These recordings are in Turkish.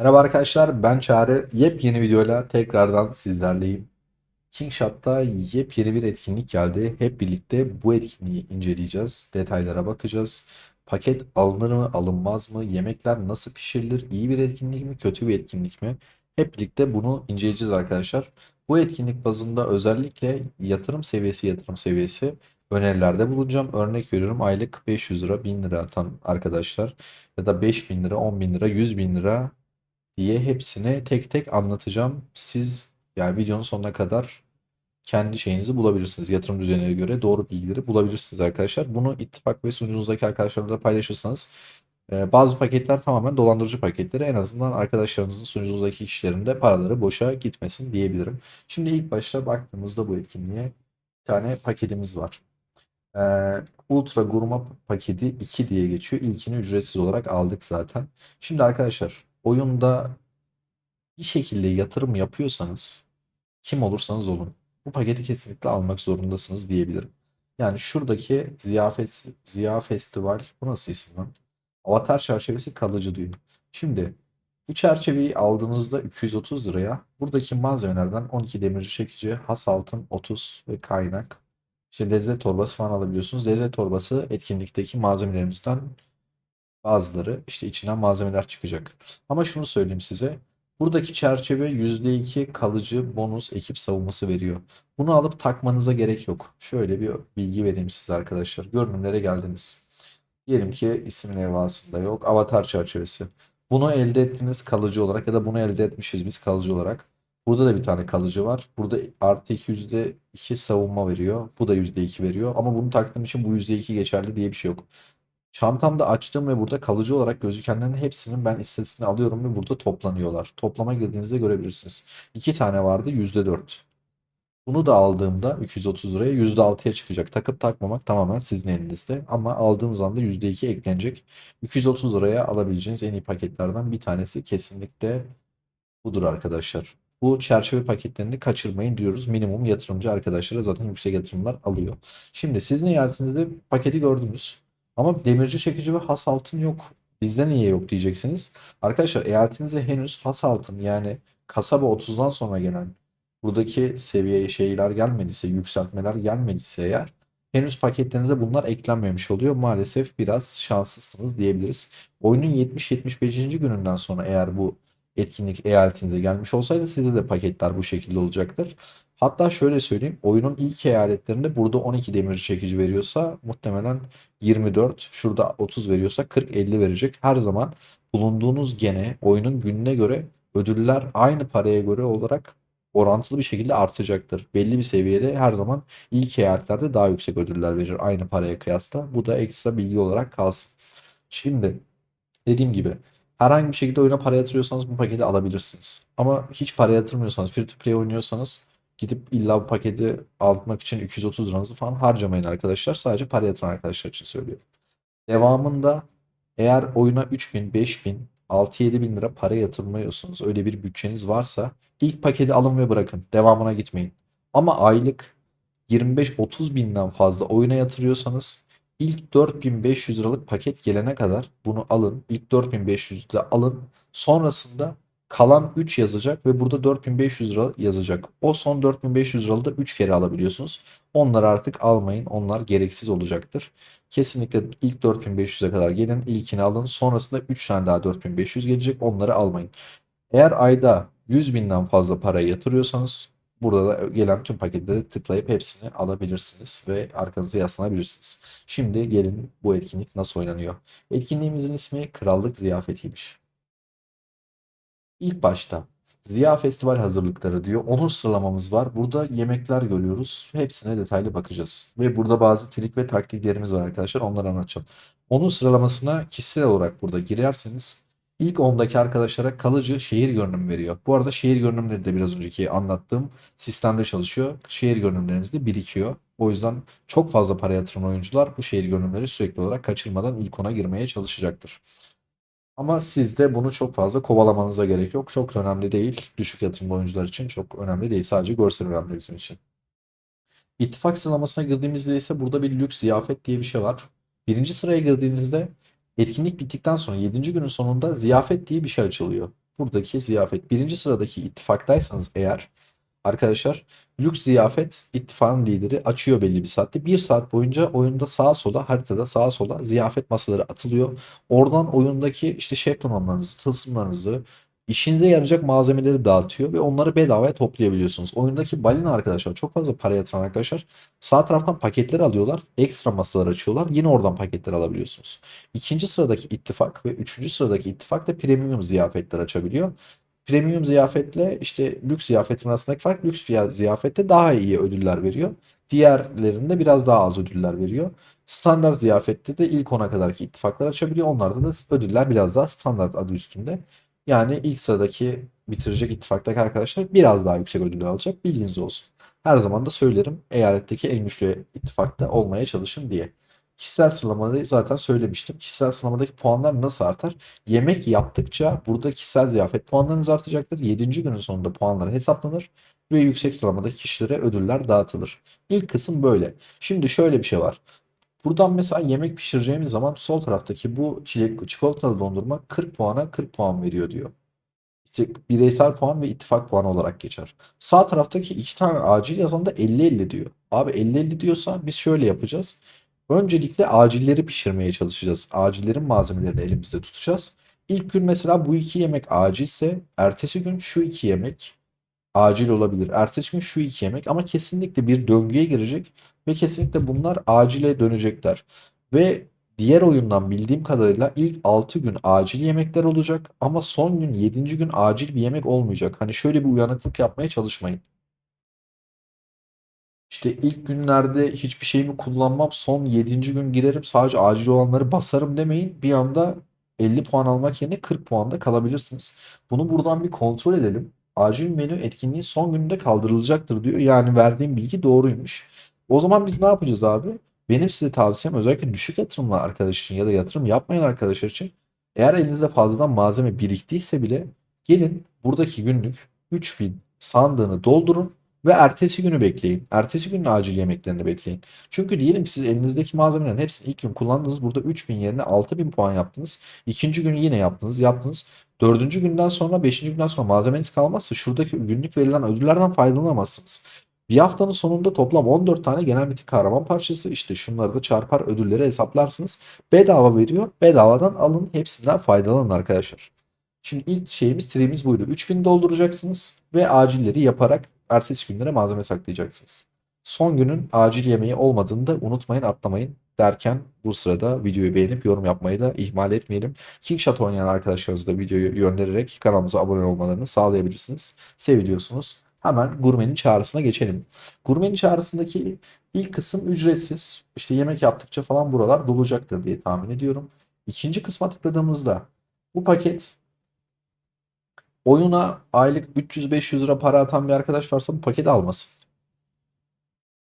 Merhaba arkadaşlar, ben Çağrı. Yepyeni videoyla tekrardan sizlerleyim. Kingshot'ta yepyeni bir etkinlik geldi. Hep birlikte bu etkinliği inceleyeceğiz. Detaylara bakacağız. Paket alınır mı, alınmaz mı? Yemekler nasıl pişirilir? İyi bir etkinlik mi, kötü bir etkinlik mi? Hep birlikte bunu inceleyeceğiz arkadaşlar. Bu etkinlik bazında özellikle yatırım seviyesi yatırım seviyesi önerilerde bulunacağım. Örnek veriyorum aylık 500 lira, 1000 lira atan arkadaşlar ya da 5000 lira, 10 bin lira, 100 bin lira diye hepsini tek tek anlatacağım. Siz yani videonun sonuna kadar kendi şeyinizi bulabilirsiniz. Yatırım düzenine göre doğru bilgileri bulabilirsiniz arkadaşlar. Bunu ittifak ve sunucunuzdaki arkadaşlarla da paylaşırsanız e, bazı paketler tamamen dolandırıcı paketleri. En azından arkadaşlarınızın sunucunuzdaki kişilerin de paraları boşa gitmesin diyebilirim. Şimdi ilk başta baktığımızda bu etkinliğe bir tane paketimiz var. E, Ultra Gurma paketi 2 diye geçiyor. İlkini ücretsiz olarak aldık zaten. Şimdi arkadaşlar oyunda bir şekilde yatırım yapıyorsanız kim olursanız olun bu paketi kesinlikle almak zorundasınız diyebilirim. Yani şuradaki ziyafet, Ziya Festival bu nasıl isim lan? Avatar çerçevesi kalıcı düğün. Şimdi bu çerçeveyi aldığınızda 230 liraya buradaki malzemelerden 12 demirci çekici, has altın 30 ve kaynak. İşte lezzet torbası falan alabiliyorsunuz. Lezzet torbası etkinlikteki malzemelerimizden bazıları işte içinden malzemeler çıkacak. Ama şunu söyleyeyim size. Buradaki çerçeve %2 kalıcı bonus ekip savunması veriyor. Bunu alıp takmanıza gerek yok. Şöyle bir bilgi vereyim size arkadaşlar. Görünümlere geldiniz. Diyelim ki ismin evasında yok. Avatar çerçevesi. Bunu elde ettiniz kalıcı olarak ya da bunu elde etmişiz biz kalıcı olarak. Burada da bir tane kalıcı var. Burada artı 2 %2 savunma veriyor. Bu da %2 veriyor. Ama bunu taktığım için bu %2 geçerli diye bir şey yok. Çantamda açtığım ve burada kalıcı olarak gözükenlerin hepsinin ben istatistiğini alıyorum ve burada toplanıyorlar. Toplama girdiğinizde görebilirsiniz. İki tane vardı %4. Bunu da aldığımda 230 liraya %6'ya çıkacak. Takıp takmamak tamamen sizin elinizde. Ama aldığınız anda %2 eklenecek. 230 liraya alabileceğiniz en iyi paketlerden bir tanesi kesinlikle budur arkadaşlar. Bu çerçeve paketlerini kaçırmayın diyoruz. Minimum yatırımcı arkadaşlara zaten yüksek yatırımlar alıyor. Şimdi sizin eyaletinizde paketi gördünüz. Ama demirci çekici ve has altın yok. Bizde niye yok diyeceksiniz. Arkadaşlar eyaletinize henüz has altın yani kasaba 30'dan sonra gelen buradaki seviyeye şeyler gelmediyse, yükseltmeler gelmediyse eğer henüz paketlerinize bunlar eklenmemiş oluyor. Maalesef biraz şanslısınız diyebiliriz. Oyunun 70-75. gününden sonra eğer bu etkinlik eyaletinize gelmiş olsaydı sizde de paketler bu şekilde olacaktır. Hatta şöyle söyleyeyim. Oyunun ilk eyaletlerinde burada 12 demirci çekici veriyorsa muhtemelen 24, şurada 30 veriyorsa 40-50 verecek. Her zaman bulunduğunuz gene oyunun gününe göre ödüller aynı paraya göre olarak orantılı bir şekilde artacaktır. Belli bir seviyede her zaman ilk eyaletlerde daha yüksek ödüller verir aynı paraya kıyasla. Bu da ekstra bilgi olarak kalsın. Şimdi dediğim gibi herhangi bir şekilde oyuna para yatırıyorsanız bu paketi alabilirsiniz. Ama hiç para yatırmıyorsanız, free to play oynuyorsanız gidip illa bu paketi almak için 230 liranızı falan harcamayın arkadaşlar. Sadece para yatıran arkadaşlar için söylüyorum. Devamında eğer oyuna 3000, 5000, 6-7 bin lira para yatırmıyorsunuz, öyle bir bütçeniz varsa ilk paketi alın ve bırakın. Devamına gitmeyin. Ama aylık 25-30 binden fazla oyuna yatırıyorsanız ilk 4500 liralık paket gelene kadar bunu alın. İlk 4500 de alın. Sonrasında kalan 3 yazacak ve burada 4500 lira yazacak. O son 4500 liralı da 3 kere alabiliyorsunuz. Onları artık almayın. Onlar gereksiz olacaktır. Kesinlikle ilk 4500'e kadar gelin. ilkini alın. Sonrasında 3 tane daha 4500 gelecek. Onları almayın. Eğer ayda 100 binden fazla para yatırıyorsanız burada da gelen tüm paketleri tıklayıp hepsini alabilirsiniz ve arkanıza yaslanabilirsiniz. Şimdi gelin bu etkinlik nasıl oynanıyor? Etkinliğimizin ismi Krallık Ziyafetiymiş. İlk başta Ziya Festival hazırlıkları diyor. Onur sıralamamız var. Burada yemekler görüyoruz. Hepsine detaylı bakacağız. Ve burada bazı trik ve taktiklerimiz var arkadaşlar. Onları anlatacağım. Onur sıralamasına kişisel olarak burada girerseniz ilk 10'daki arkadaşlara kalıcı şehir görünümü veriyor. Bu arada şehir görünümleri de biraz önceki anlattığım sistemde çalışıyor. Şehir görünümleriniz de birikiyor. O yüzden çok fazla para yatıran oyuncular bu şehir görünümleri sürekli olarak kaçırmadan ilk 10'a girmeye çalışacaktır. Ama siz de bunu çok fazla kovalamanıza gerek yok. Çok önemli değil. Düşük yatırımlı oyuncular için çok önemli değil. Sadece görsel önemli bizim için. İttifak sıralamasına girdiğimizde ise burada bir lüks ziyafet diye bir şey var. Birinci sıraya girdiğinizde etkinlik bittikten sonra 7. günün sonunda ziyafet diye bir şey açılıyor. buradaki ziyafet. Birinci sıradaki ittifaktaysanız eğer arkadaşlar Lüks Ziyafet ittifakın lideri açıyor belli bir saatte. Bir saat boyunca oyunda sağa sola haritada sağa sola ziyafet masaları atılıyor. Oradan oyundaki işte şef donanımlarınızı, tılsımlarınızı, işinize yarayacak malzemeleri dağıtıyor ve onları bedavaya toplayabiliyorsunuz. Oyundaki balina arkadaşlar çok fazla para yatıran arkadaşlar sağ taraftan paketleri alıyorlar. Ekstra masalar açıyorlar. Yine oradan paketler alabiliyorsunuz. İkinci sıradaki ittifak ve üçüncü sıradaki ittifak da premium ziyafetler açabiliyor. Premium ziyafetle işte lüks ziyafetin arasındaki fark lüks ziyafette daha iyi ödüller veriyor. Diğerlerinde biraz daha az ödüller veriyor. Standart ziyafette de ilk 10'a kadarki ittifaklar açabiliyor. Onlarda da ödüller biraz daha standart adı üstünde. Yani ilk sıradaki bitirecek ittifaktaki arkadaşlar biraz daha yüksek ödül alacak. Bilginiz olsun. Her zaman da söylerim eyaletteki en güçlü ittifakta olmaya çalışın diye. Kişisel sıralamada zaten söylemiştim. Kişisel sıralamadaki puanlar nasıl artar? Yemek yaptıkça burada kişisel ziyafet puanlarınız artacaktır. 7. günün sonunda puanlar hesaplanır ve yüksek sıralamadaki kişilere ödüller dağıtılır. İlk kısım böyle. Şimdi şöyle bir şey var. Buradan mesela yemek pişireceğimiz zaman sol taraftaki bu çilek çikolatalı dondurma 40 puana 40 puan veriyor diyor. İşte bireysel puan ve ittifak puanı olarak geçer. Sağ taraftaki iki tane acil yazan da 50-50 diyor. Abi 50-50 diyorsa biz şöyle yapacağız. Öncelikle acilleri pişirmeye çalışacağız. Acillerin malzemelerini elimizde tutacağız. İlk gün mesela bu iki yemek acilse ertesi gün şu iki yemek acil olabilir. Ertesi gün şu iki yemek ama kesinlikle bir döngüye girecek ve kesinlikle bunlar acile dönecekler. Ve diğer oyundan bildiğim kadarıyla ilk 6 gün acil yemekler olacak ama son gün 7. gün acil bir yemek olmayacak. Hani şöyle bir uyanıklık yapmaya çalışmayın. İşte ilk günlerde hiçbir şeyimi kullanmam. Son 7. gün girerim sadece acil olanları basarım demeyin. Bir anda 50 puan almak yerine 40 puanda kalabilirsiniz. Bunu buradan bir kontrol edelim. Acil menü etkinliği son gününde kaldırılacaktır diyor. Yani verdiğim bilgi doğruymuş. O zaman biz ne yapacağız abi? Benim size tavsiyem özellikle düşük yatırımlı arkadaş için ya da yatırım yapmayan arkadaşlar için eğer elinizde fazladan malzeme biriktiyse bile gelin buradaki günlük 3000 sandığını doldurun ve ertesi günü bekleyin. Ertesi günün acil yemeklerini bekleyin. Çünkü diyelim ki siz elinizdeki malzemelerin hepsini ilk gün kullandınız. Burada 3000 yerine 6000 puan yaptınız. İkinci gün yine yaptınız, yaptınız. Dördüncü günden sonra, beşinci günden sonra malzemeniz kalmazsa şuradaki günlük verilen ödüllerden faydalanamazsınız. Bir haftanın sonunda toplam 14 tane genel mitik kahraman parçası işte şunları da çarpar ödülleri hesaplarsınız. Bedava veriyor. Bedavadan alın hepsinden faydalanın arkadaşlar. Şimdi ilk şeyimiz triğimiz buydu. 3000 dolduracaksınız ve acilleri yaparak ertesi günlere malzeme saklayacaksınız. Son günün acil yemeği olmadığını da unutmayın atlamayın derken bu sırada videoyu beğenip yorum yapmayı da ihmal etmeyelim. Kingshot oynayan arkadaşlarınız da videoyu göndererek kanalımıza abone olmalarını sağlayabilirsiniz. Seviliyorsunuz. Hemen gurmenin çağrısına geçelim. Gurmenin çağrısındaki ilk kısım ücretsiz. İşte yemek yaptıkça falan buralar dolacaktır diye tahmin ediyorum. İkinci kısma tıkladığımızda bu paket oyuna aylık 300-500 lira para atan bir arkadaş varsa bu paketi almasın.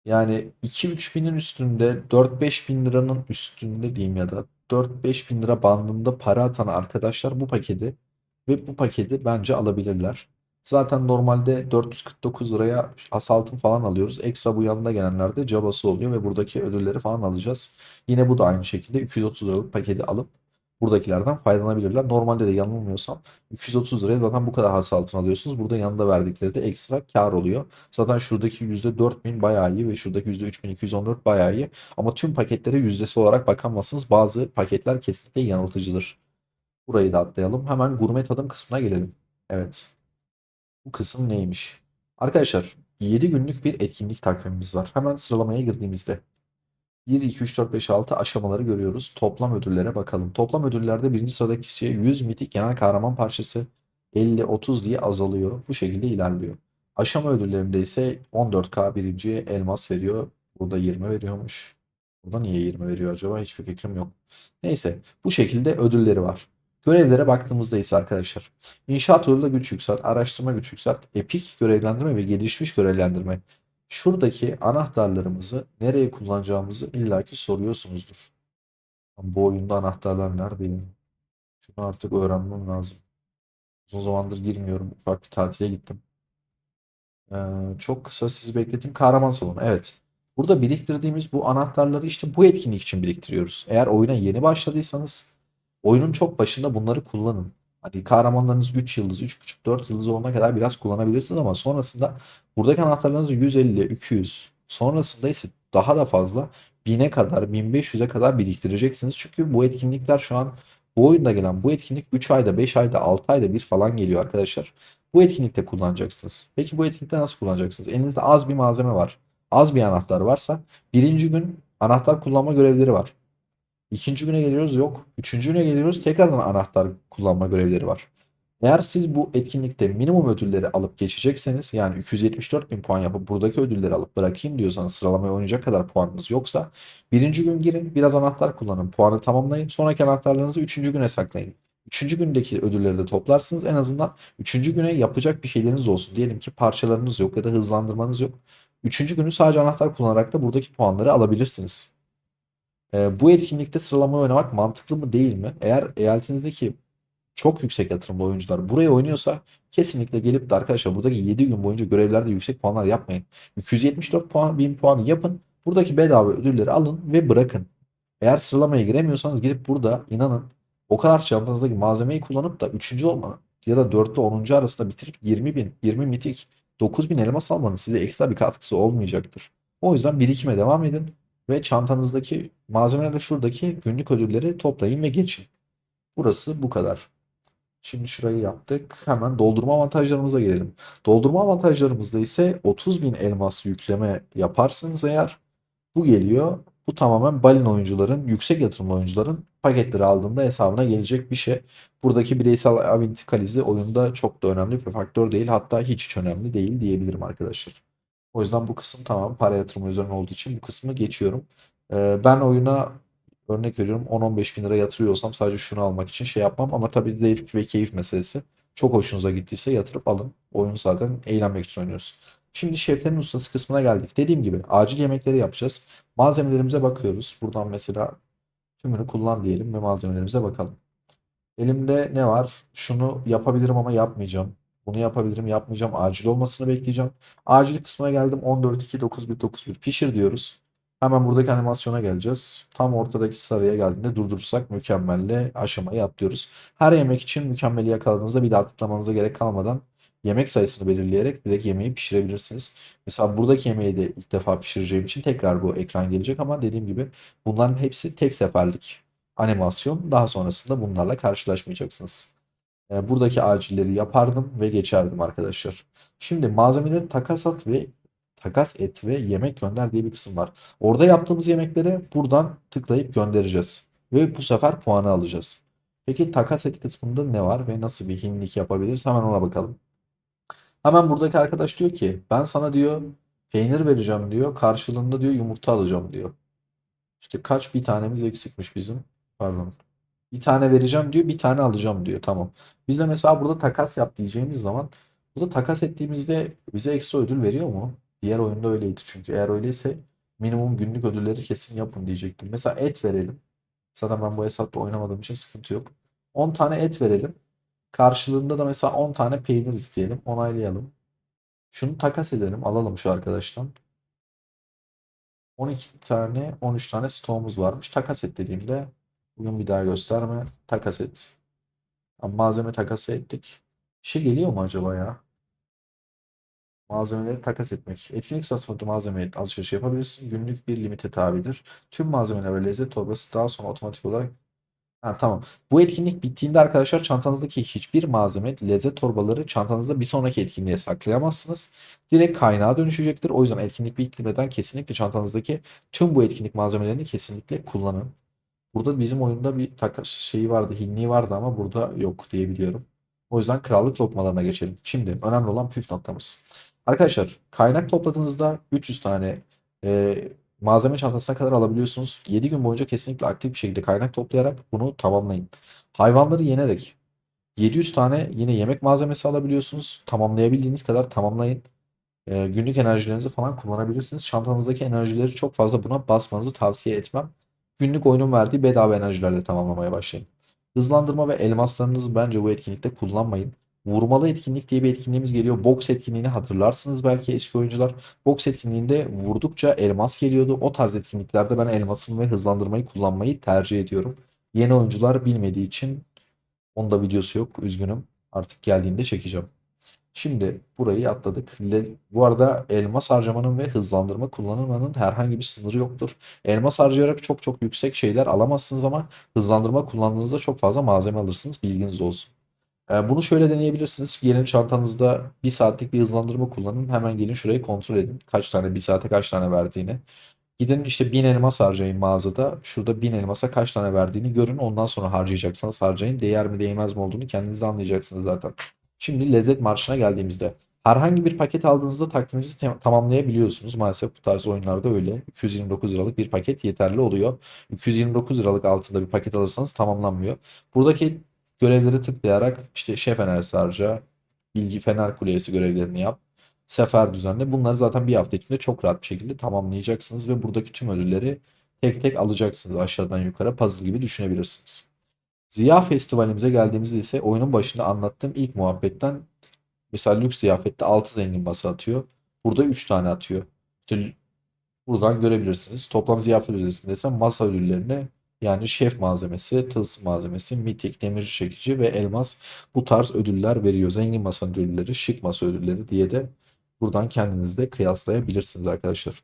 Yani 2-3 binin üstünde 4-5 bin liranın üstünde diyeyim ya da 4-5 bin lira bandında para atan arkadaşlar bu paketi ve bu paketi bence alabilirler. Zaten normalde 449 liraya asaltım falan alıyoruz. Ekstra bu yanında gelenlerde cabası oluyor ve buradaki ödülleri falan alacağız. Yine bu da aynı şekilde 230 liralık paketi alıp buradakilerden faydalanabilirler. Normalde de yanılmıyorsam 230 liraya zaten bu kadar has altın alıyorsunuz. Burada yanında verdikleri de ekstra kar oluyor. Zaten şuradaki %4000 bayağı iyi ve şuradaki %3214 bayağı iyi. Ama tüm paketlere yüzdesi olarak bakamazsınız. Bazı paketler kesinlikle yanıltıcıdır. Burayı da atlayalım. Hemen gurme tadım kısmına gelelim. Evet. Bu kısım neymiş? Arkadaşlar 7 günlük bir etkinlik takvimimiz var. Hemen sıralamaya girdiğimizde 1, 2, 3, 4, 5, 6 aşamaları görüyoruz. Toplam ödüllere bakalım. Toplam ödüllerde birinci sıradaki kişiye 100 mitik genel kahraman parçası 50-30 diye azalıyor. Bu şekilde ilerliyor. Aşama ödüllerinde ise 14K birinciye elmas veriyor. Burada 20 veriyormuş. Burada niye 20 veriyor acaba? Hiçbir fikrim yok. Neyse bu şekilde ödülleri var. Görevlere baktığımızda ise arkadaşlar inşaat yoluyla güç yükselt, araştırma güç yükselt, epik görevlendirme ve gelişmiş görevlendirme. Şuradaki anahtarlarımızı nereye kullanacağımızı illaki soruyorsunuzdur. Bu oyunda anahtarlar neredeyim? Şunu artık öğrenmem lazım. Uzun zamandır girmiyorum. Ufak bir tatile gittim. Ee, çok kısa sizi bekleteyim. Kahraman salonu. Evet. Burada biriktirdiğimiz bu anahtarları işte bu etkinlik için biriktiriyoruz. Eğer oyuna yeni başladıysanız oyunun çok başında bunları kullanın. Hani kahramanlarınız 3 yıldız, 3.5, 4 yıldız olana kadar biraz kullanabilirsiniz ama sonrasında buradaki anahtarlarınızı 150, 200, sonrasında ise daha da fazla 1000'e kadar, 1500'e kadar biriktireceksiniz. Çünkü bu etkinlikler şu an bu oyunda gelen bu etkinlik 3 ayda, 5 ayda, 6 ayda bir falan geliyor arkadaşlar. Bu etkinlikte kullanacaksınız. Peki bu etkinlikte nasıl kullanacaksınız? Elinizde az bir malzeme var. Az bir anahtar varsa birinci gün anahtar kullanma görevleri var. İkinci güne geliyoruz yok. Üçüncü güne geliyoruz tekrardan anahtar kullanma görevleri var. Eğer siz bu etkinlikte minimum ödülleri alıp geçecekseniz yani 274 bin puan yapıp buradaki ödülleri alıp bırakayım diyorsanız sıralamaya oynayacak kadar puanınız yoksa birinci gün girin biraz anahtar kullanın puanı tamamlayın sonraki anahtarlarınızı üçüncü güne saklayın. Üçüncü gündeki ödülleri de toplarsınız en azından üçüncü güne yapacak bir şeyleriniz olsun. Diyelim ki parçalarınız yok ya da hızlandırmanız yok. Üçüncü günü sadece anahtar kullanarak da buradaki puanları alabilirsiniz. Ee, bu etkinlikte sıralamayı oynamak mantıklı mı değil mi? Eğer eyaletinizdeki çok yüksek yatırımlı oyuncular buraya oynuyorsa kesinlikle gelip de arkadaşlar buradaki 7 gün boyunca görevlerde yüksek puanlar yapmayın. 274 puan 1000 puanı yapın. Buradaki bedava ödülleri alın ve bırakın. Eğer sıralamaya giremiyorsanız gidip burada inanın o kadar çantanızdaki malzemeyi kullanıp da 3. olmanın ya da 4 ile 10. arasında bitirip 20 bin, 20 mitik, 9 bin elmas almanın size ekstra bir katkısı olmayacaktır. O yüzden birikime devam edin ve çantanızdaki malzemelerle şuradaki günlük ödülleri toplayın ve geçin. Burası bu kadar. Şimdi şurayı yaptık. Hemen doldurma avantajlarımıza gelelim. Doldurma avantajlarımızda ise 30 bin elmas yükleme yaparsanız eğer bu geliyor. Bu tamamen balin oyuncuların, yüksek yatırımlı oyuncuların paketleri aldığında hesabına gelecek bir şey. Buradaki bireysel avinti kalizi oyunda çok da önemli bir faktör değil. Hatta hiç hiç önemli değil diyebilirim arkadaşlar. O yüzden bu kısım tamam para yatırımı üzerine olduğu için bu kısmı geçiyorum. Ee, ben oyuna örnek veriyorum 10-15 bin lira yatırıyorsam sadece şunu almak için şey yapmam ama tabii zevk ve keyif meselesi. Çok hoşunuza gittiyse yatırıp alın. Oyunu zaten eğlenmek için oynuyoruz. Şimdi şeflerin ustası kısmına geldik. Dediğim gibi acil yemekleri yapacağız. Malzemelerimize bakıyoruz. Buradan mesela tümünü kullan diyelim ve malzemelerimize bakalım. Elimde ne var? Şunu yapabilirim ama yapmayacağım. Bunu yapabilirim, yapmayacağım. Acil olmasını bekleyeceğim. Acil kısmına geldim. 14.2.9.1.9.1 pişir diyoruz. Hemen buradaki animasyona geleceğiz. Tam ortadaki sarıya geldiğinde durdurursak mükemmelle aşamayı atlıyoruz. Her yemek için mükemmeli yakaladığınızda bir daha tıklamanıza gerek kalmadan yemek sayısını belirleyerek direkt yemeği pişirebilirsiniz. Mesela buradaki yemeği de ilk defa pişireceğim için tekrar bu ekran gelecek ama dediğim gibi bunların hepsi tek seferlik animasyon. Daha sonrasında bunlarla karşılaşmayacaksınız. E, buradaki acilleri yapardım ve geçerdim arkadaşlar. Şimdi malzemeleri takas at ve takas et ve yemek gönder diye bir kısım var. Orada yaptığımız yemekleri buradan tıklayıp göndereceğiz. Ve bu sefer puanı alacağız. Peki takas et kısmında ne var ve nasıl bir hinlik yapabiliriz? Hemen ona bakalım. Hemen buradaki arkadaş diyor ki ben sana diyor peynir vereceğim diyor. Karşılığında diyor yumurta alacağım diyor. İşte kaç bir tanemiz eksikmiş bizim. Pardon. Bir tane vereceğim diyor, bir tane alacağım diyor. Tamam. Biz de mesela burada takas yap diyeceğimiz zaman burada takas ettiğimizde bize ekstra ödül veriyor mu? Diğer oyunda öyleydi çünkü. Eğer öyleyse minimum günlük ödülleri kesin yapın diyecektim. Mesela et verelim. Zaten ben bu hesapta oynamadığım için sıkıntı yok. 10 tane et verelim. Karşılığında da mesela 10 tane peynir isteyelim. Onaylayalım. Şunu takas edelim. Alalım şu arkadaştan. 12 tane 13 tane stoğumuz varmış. Takas et dediğimde bugün bir daha gösterme. Takas et. Malzeme takası ettik. Şey geliyor mu acaba ya? Malzemeleri takas etmek. Etkinlik sırasında malzemeye alışveriş yapabilirsin. Günlük bir limite tabidir. Tüm malzemeler ve lezzet torbası daha sonra otomatik olarak Ha, tamam. Bu etkinlik bittiğinde arkadaşlar çantanızdaki hiçbir malzeme, lezzet torbaları çantanızda bir sonraki etkinliğe saklayamazsınız. Direkt kaynağa dönüşecektir. O yüzden etkinlik bitmeden kesinlikle çantanızdaki tüm bu etkinlik malzemelerini kesinlikle kullanın. Burada bizim oyunda bir takas şeyi vardı, hinliği vardı ama burada yok diye biliyorum. O yüzden krallık lokmalarına geçelim. Şimdi önemli olan püf noktamız. Arkadaşlar kaynak topladığınızda 300 tane e, malzeme çantasına kadar alabiliyorsunuz. 7 gün boyunca kesinlikle aktif bir şekilde kaynak toplayarak bunu tamamlayın. Hayvanları yenerek 700 tane yine yemek malzemesi alabiliyorsunuz. Tamamlayabildiğiniz kadar tamamlayın. E, günlük enerjilerinizi falan kullanabilirsiniz. Çantanızdaki enerjileri çok fazla buna basmanızı tavsiye etmem. Günlük oyunun verdiği bedava enerjilerle tamamlamaya başlayın. Hızlandırma ve elmaslarınızı bence bu etkinlikte kullanmayın. Vurmalı etkinlik diye bir etkinliğimiz geliyor. Boks etkinliğini hatırlarsınız belki eski oyuncular. Boks etkinliğinde vurdukça elmas geliyordu. O tarz etkinliklerde ben elmasımı ve hızlandırmayı kullanmayı tercih ediyorum. Yeni oyuncular bilmediği için Onda videosu yok. Üzgünüm. Artık geldiğinde çekeceğim. Şimdi burayı atladık. Bu arada elmas harcamanın ve hızlandırma kullanmanın herhangi bir sınırı yoktur. Elmas harcayarak çok çok yüksek şeyler alamazsınız ama hızlandırma kullandığınızda çok fazla malzeme alırsınız. Bilginiz olsun. Ee, Bunu şöyle deneyebilirsiniz. Gelin çantanızda bir saatlik bir hızlandırma kullanın. Hemen gelin şurayı kontrol edin. Kaç tane bir saate kaç tane verdiğini. Gidin işte 1000 elmas harcayın mağazada. Şurada 1000 elmasa kaç tane verdiğini görün. Ondan sonra harcayacaksanız harcayın. Değer mi değmez mi olduğunu kendiniz de anlayacaksınız zaten. Şimdi lezzet marşına geldiğimizde herhangi bir paket aldığınızda takviminizi tamamlayabiliyorsunuz. Maalesef bu tarz oyunlarda öyle. 229 liralık bir paket yeterli oluyor. 229 liralık altında bir paket alırsanız tamamlanmıyor. Buradaki görevleri tıklayarak işte şef enerjisi harca, bilgi fener kulesi görevlerini yap, sefer düzenle. Bunları zaten bir hafta içinde çok rahat bir şekilde tamamlayacaksınız ve buradaki tüm ödülleri tek tek alacaksınız aşağıdan yukarı puzzle gibi düşünebilirsiniz. Ziya Festivalimize geldiğimizde ise oyunun başında anlattığım ilk muhabbetten mesela lüks ziyafette 6 zengin masa atıyor. Burada 3 tane atıyor. İşte buradan görebilirsiniz. Toplam ziyafet ödesinde ise masa ödüllerini yani şef malzemesi, tılsım malzemesi, mitik, demirci çekici ve elmas bu tarz ödüller veriyor. Zengin masa ödülleri, şık masa ödülleri diye de buradan kendiniz de kıyaslayabilirsiniz arkadaşlar.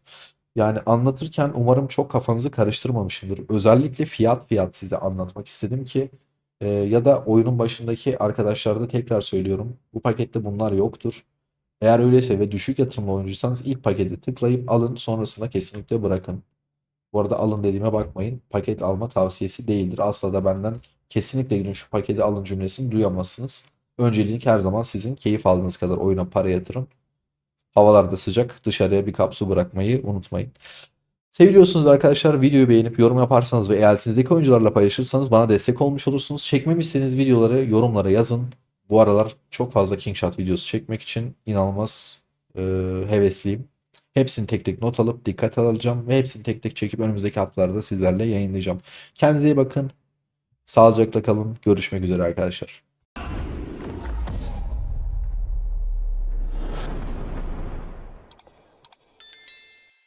Yani anlatırken umarım çok kafanızı karıştırmamışımdır. Özellikle fiyat fiyat size anlatmak istedim ki e, ya da oyunun başındaki arkadaşlara da tekrar söylüyorum. Bu pakette bunlar yoktur. Eğer öyleyse ve düşük yatırımlı oyuncuysanız ilk paketi tıklayıp alın sonrasında kesinlikle bırakın. Bu arada alın dediğime bakmayın. Paket alma tavsiyesi değildir. Asla da benden kesinlikle gidin şu paketi alın cümlesini duyamazsınız. Öncelik her zaman sizin keyif aldığınız kadar oyuna para yatırın. Havalarda sıcak dışarıya bir kap su bırakmayı unutmayın. Seviyorsunuz arkadaşlar videoyu beğenip yorum yaparsanız ve eyaletinizdeki oyuncularla paylaşırsanız bana destek olmuş olursunuz. Çekmemi istediğiniz videoları yorumlara yazın. Bu aralar çok fazla Kingshot videosu çekmek için inanılmaz e, hevesliyim. Hepsini tek tek not alıp dikkate alacağım ve hepsini tek tek çekip önümüzdeki haftalarda sizlerle yayınlayacağım. Kendinize iyi bakın. Sağlıcakla kalın. Görüşmek üzere arkadaşlar.